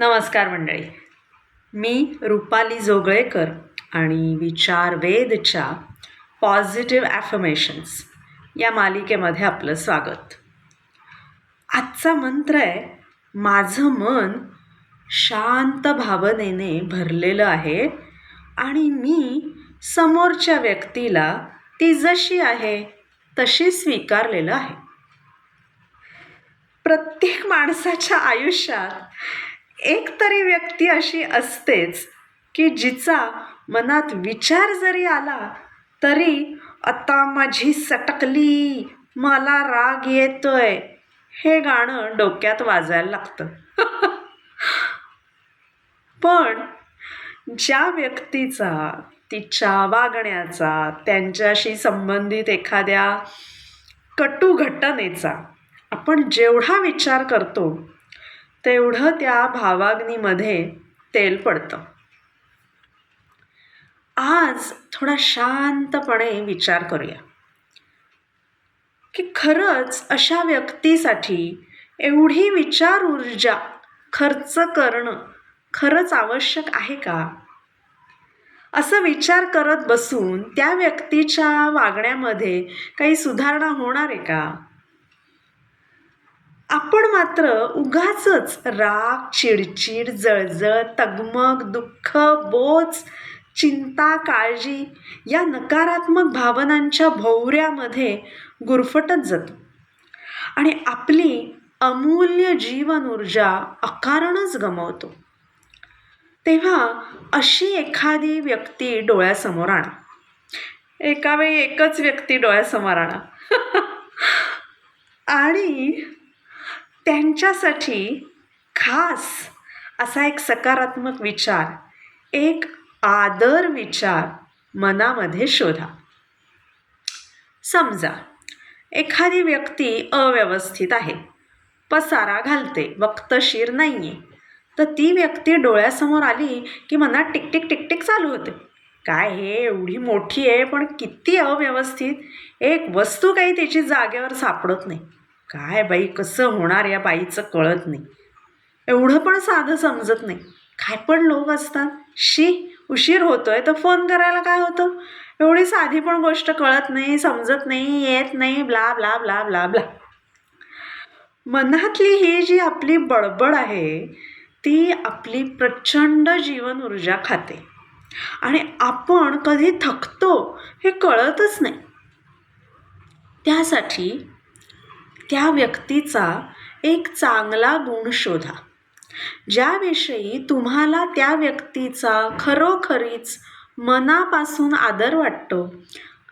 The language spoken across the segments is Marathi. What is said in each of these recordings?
नमस्कार मंडळी. मी रुपाली जोगळेकर आणि विचार वेदच्या पॉझिटिव्ह ॲफर्मेशन्स या मालिकेमध्ये आपलं स्वागत. आजचा मंत्र आहे माझं मन शांत भावनेने भरलेलं आहे आणि मी समोरच्या व्यक्तीला ती जशी आहे तशी स्वीकारलेलं आहे. प्रत्येक माणसाच्या आयुष्यात एक तरी व्यक्ती अशी असतेच की जिचा मनात विचार जरी आला तरी आता माझी सटकली मला राग येतोय. हे गाणं डोक्यात वाजायला लागतं. पण ज्या व्यक्तीचा तिच्या वागण्याचा त्यांच्याशी संबंधित एखाद्या कटू घटनेचा आपण जेवढा विचार करतो तेवढं त्या भावाग्नीमध्ये तेल पडतं. आज थोडा शांतपणे विचार करूया. की खरंच अशा व्यक्तीसाठी एवढी विचार ऊर्जा खर्च करणं खरंच आवश्यक आहे का? असं विचार करत बसून त्या व्यक्तीच्या वागण्यामध्ये काही सुधारणा होणार आहे का? आपण मात्र उगाचच राग चिडचिड जळजळ तगमग दुःख बोच चिंता काळजी या नकारात्मक भावनांच्या भोवऱ्यामध्ये गुरफटत जातो. आणि आपली अमूल्य जीवन ऊर्जा अकारणच गमावतो. तेव्हा अशी एखादी व्यक्ती डोळ्यासमोर आणा. एका वेळी एकच व्यक्ती डोळ्यासमोर आणा. आणि त्यांच्यासाठी खास असा एक सकारात्मक विचार एक आदर विचार मनामध्ये शोधा. समजा एखादी व्यक्ती अव्यवस्थित आहे पसारा घालते वक्तशीर नाही आहे तर ती व्यक्ती डोळ्यासमोर आली की मनात टिकटिक टिकटिक चालू होते. काय हे एवढी मोठी आहे पण किती अव्यवस्थित? एक वस्तू काही त्याची जागेवर सापडत नाही. काय बाई कसं होणार या बाईचं कळत नाही. एवढं पण साधं समजत नाही. काय पण लोक असतात. शी उशीर होतोय तर फोन करायला काय होतं? एवढी साधी पण गोष्ट कळत नाही समजत नाही येत नाही blah blah blah blah blah. मनातली ही जी आपली बडबड आहे ती आपली प्रचंड जीवन ऊर्जा खाते. आणि आपण कधी थकतो हे कळतच नाही. त्यासाठी त्या व्यक्तीचा एक चांगला गुण शोधा. ज्याविषयी तुम्हाला त्या व्यक्तीचा खरोखरीच मनापासून आदर वाटतो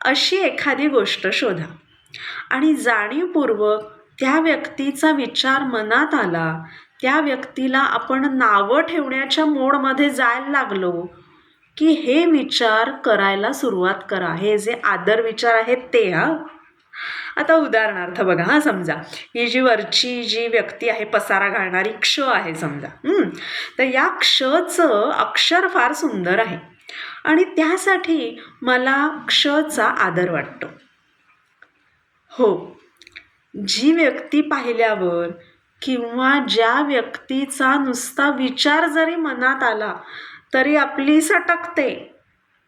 अशी एखादी गोष्ट शोधा. आणि जाणीवपूर्वक त्या व्यक्तीचा विचार मनात आला त्या व्यक्तीला आपण नावं ठेवण्याच्या मोडमध्ये जायला लागलो की हे विचार करायला सुरुवात करा. हे जे आदर विचार आहेत ते हा. आता उदाहरणार्थ बघा हा समजा. ही जी वरची जी व्यक्ती आहे पसारा घालणारी क्ष आहे समजा. तर या क्षचं अक्षर फार सुंदर आहे. आणि त्यासाठी मला क्षचा आदर वाटतो. हो. जी व्यक्ती पाहिल्यावर किंवा ज्या व्यक्तीचा नुसता विचार जरी मनात आला तरी आपली सटकते.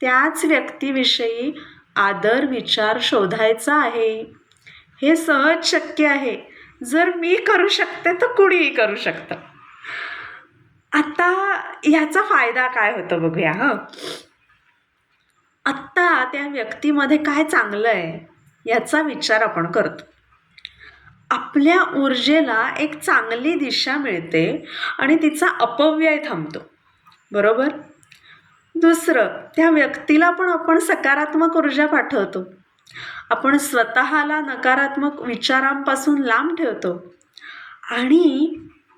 त्याच व्यक्तीविषयी आदर विचार शोधायचा आहे. हे सहज शक्य आहे. जर मी करू शकते तर कुणीही करू शकतं. आता ह्याचा फायदा काय होतो बघूया हं? आत्ता त्या व्यक्तीमध्ये काय चांगलं आहे याचा विचार आपण करतो. आपल्या ऊर्जेला एक चांगली दिशा मिळते आणि तिचा अपव्यय थांबतो. बरोबर? दुसरं त्या व्यक्तीला पण आपण सकारात्मक ऊर्जा पाठवतो. आपण स्वतःला नकारात्मक विचारांपासून लांब ठेवतो. आणि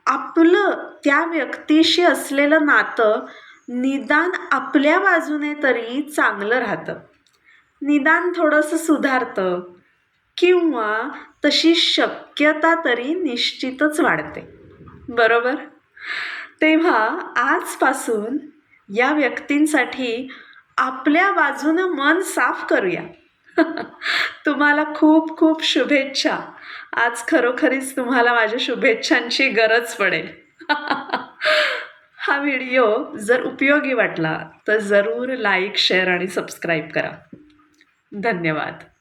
आपलं त्या व्यक्तीशी असलेलं नातं निदान आपल्या बाजूने तरी चांगलं राहतं. निदान थोडंसं सुधारतं किंवा तशी शक्यता तरी निश्चितच वाढते. बरोबर? तेव्हा आजपासून या व्यक्तींसाठी आपल्या बाजूनं मन साफ करूया. तुम्हाला खूप खूप शुभेच्छा. आज खरोखरीच तुम्हाला माझ्या शुभेच्छांची गरज पडेल. हा व्हिडिओ जर उपयोगी वाटला तर जरूर लाईक शेअर आणि सबस्क्राईब करा. धन्यवाद.